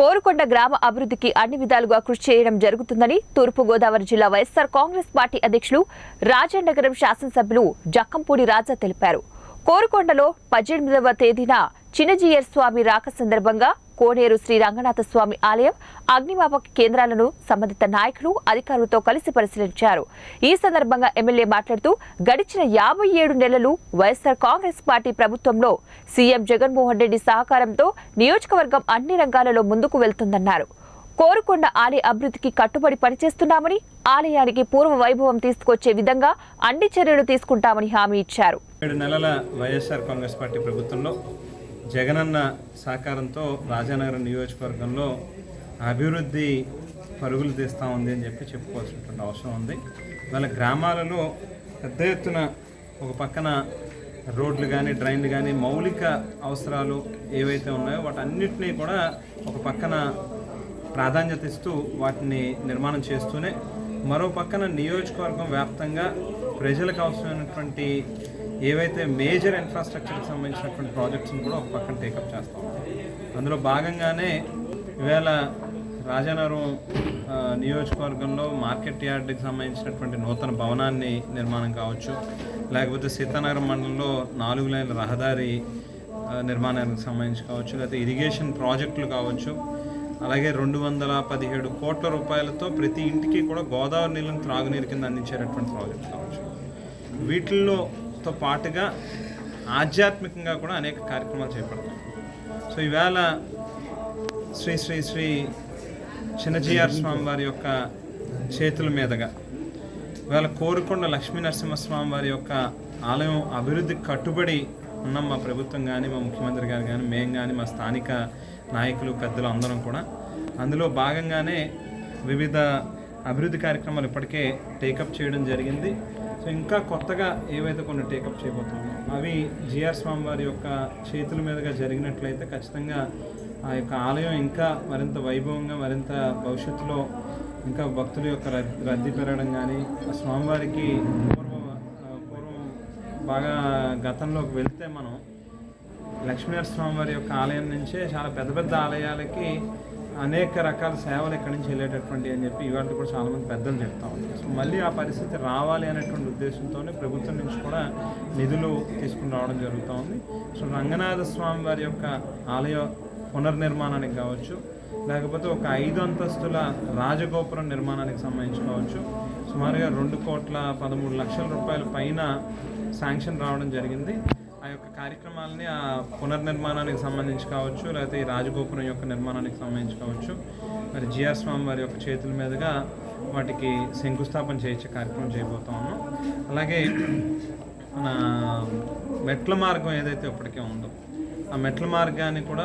కోరుకొండ గ్రామ అభివృద్ధికి అన్ని విధాలుగా కృషి చేయడం జరుగుతుందని తూర్పుగోదావరి జిల్లా వైఎస్సార్ కాంగ్రెస్ పార్టీ అధ్యక్షులు రాజానగరం శాసనసభ్యులు జక్కంపూడి రాజా తెలిపారు. కోరుకొండలో పద్దెనిమిదవ తేదీన చిన్నజీయర్ స్వామి రాక సందర్భంగా కోనేరు శ్రీ రంగనాథ స్వామి ఆలయం అగ్నిమాపక కేంద్రాలను సంబంధిత నాయకులు అధికారులతో కలిసి పరిశీలించారు. ఈ సందర్భంగా ఎమ్మెల్యే మాట్లాడుతూ గడిచిన యాభై ఏడు నెలలు వైఎస్సార్ కాంగ్రెస్ పార్టీ ప్రభుత్వంలో సీఎం జగన్మోహన్ రెడ్డి సహకారంతో నియోజకవర్గం అన్ని రంగాలలో ముందుకు వెళ్తుందన్నారు. కోరుకొండ ఆలయ అభివృద్ధికి కట్టుబడి పనిచేస్తున్నామని ఆలయానికి పూర్వ వైభవం తీసుకొచ్చే విధంగా అన్ని చర్యలు తీసుకుంటామని హామీ ఇచ్చారు. ఏడు నెలల వైఎస్ఆర్ కాంగ్రెస్ పార్టీ ప్రభుత్వంలో జగనన్న సహకారంతో రాజానగరం నియోజకవర్గంలో అభివృద్ధి పరుగులు తీస్తూ ఉంది అని చెప్పి చెప్పుకోవాల్సినటువంటి అవసరం ఉంది. వాళ్ళ గ్రామాలలో పెద్ద ఎత్తున ఒక పక్కన రోడ్లు కానీ డ్రైన్లు కానీ మౌలిక అవసరాలు ఏవైతే ఉన్నాయో వాటన్నిటినీ కూడా ఒక పక్కన ప్రాధాన్యత ఇస్తూ వాటిని నిర్మాణం చేస్తూనే మరో పక్కన నియోజకవర్గం వ్యాప్తంగా ప్రజలకు అవసరమైనటువంటి ఏవైతే మేజర్ ఇన్ఫ్రాస్ట్రక్చర్కి సంబంధించినటువంటి ప్రాజెక్ట్స్ని కూడా ఒక పక్కన టేకప్ చేస్తాం. అందులో భాగంగానే ఈవేళ రాజానగరం నియోజకవర్గంలో మార్కెట్ యార్డ్కి సంబంధించినటువంటి నూతన భవనాన్ని నిర్మాణం కావచ్చు లేకపోతే సీతానగరం మండలంలో నాలుగు లైన్ల రహదారి నిర్మాణానికి సంబంధించి కావచ్చు లేకపోతే ఇరిగేషన్ ప్రాజెక్టులు కావచ్చు అలాగే రెండు వందల పదిహేడు కోట్ల రూపాయలతో ప్రతి ఇంటికి కూడా గోదావరి నీళ్ళని త్రాగునీరు కింద అందించేటటువంటి ప్రాజెక్ట్ కావచ్చు. వీటిల్లో తో పాటుగా ఆధ్యాత్మికంగా కూడా అనేక కార్యక్రమాలు చేపడతాం. సో ఈవేళ శ్రీ శ్రీ శ్రీ చిన్నజీఆర్ స్వామి వారి యొక్క చేతుల మీదుగా ఇవాళ కోరుకొండ లక్ష్మీ నరసింహస్వామి వారి యొక్క ఆలయం అభివృద్ధికి కట్టుబడి ఉన్న మా ప్రభుత్వం కానీ మా ముఖ్యమంత్రి గారు కానీ మేము కానీ మా స్థానిక నాయకులు పెద్దలు అందరం కూడా అందులో భాగంగానే వివిధ అభివృద్ధి కార్యక్రమాలు ఇప్పటికే టేకప్ చేయడం జరిగింది. సో ఇంకా కొత్తగా ఏవైతే కొన్ని టేకప్ చేయబోతున్నామో అవి జిఆర్ స్వామి వారి యొక్క చేతుల మీదుగా జరిగినట్లయితే ఖచ్చితంగా ఆ యొక్క ఆలయం ఇంకా మరింత వైభవంగా మరింత భవిష్యత్తులో ఇంకా భక్తుల యొక్క రద్దీ పెరగడం కానీ ఆ స్వామివారికి పూర్వం పూర్వం బాగా గతంలోకి వెళ్తే మనం లక్ష్మీనరస్వామి స్వామి వారి యొక్క ఆలయం నుంచే చాలా పెద్ద పెద్ద ఆలయాలకి అనేక రకాల సేవలు ఎక్కడి నుంచి వెళ్ళేటటువంటి అని చెప్పి ఇవాళ కూడా చాలామంది పెద్దలు చెప్తా ఉన్నారు. సో మళ్ళీ ఆ పరిస్థితి రావాలి అనేటువంటి ఉద్దేశంతోనే ప్రభుత్వం నుంచి కూడా నిధులు తీసుకుని రావడం జరుగుతూ ఉంది. సో రంగనాథ స్వామి వారి యొక్క ఆలయ పునర్నిర్మాణానికి కావచ్చు లేకపోతే ఒక ఐదు అంతస్తుల రాజగోపురం నిర్మాణానికి సంబంధించి కావచ్చు సుమారుగా రెండు కోట్ల పదమూడు లక్షల రూపాయల పైన శాంక్షన్ రావడం జరిగింది. ఆ యొక్క కార్యక్రమాలని ఆ పునర్నిర్మాణానికి సంబంధించి కావచ్చు లేకపోతే ఈ రాజగోపురం యొక్క నిర్మాణానికి సంబంధించి కావచ్చు మరి జిఆర్ స్వామి వారి యొక్క చేతుల మీదుగా వాటికి శంకుస్థాపన చేయించే కార్యక్రమం చేయబోతా ఉన్నాం. అలాగే మన మెట్ల మార్గం ఏదైతే ఇప్పటికే ఉందో ఆ మెట్ల మార్గాన్ని కూడా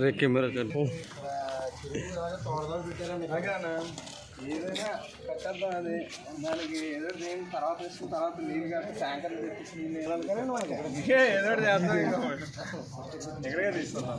రే కెమెరా చల్. ఏదైనా కట్టద్దాం అది దానికి ఏదో దేని తర్వాత వేసుకున్న తర్వాత నీళ్ళు కట్టి ట్యాంకర్లు తెప్పించి నీళ్ళు వేయాలి కానీ మనకి ఏదో చేస్తాం. ఇంకా ఎక్కడికే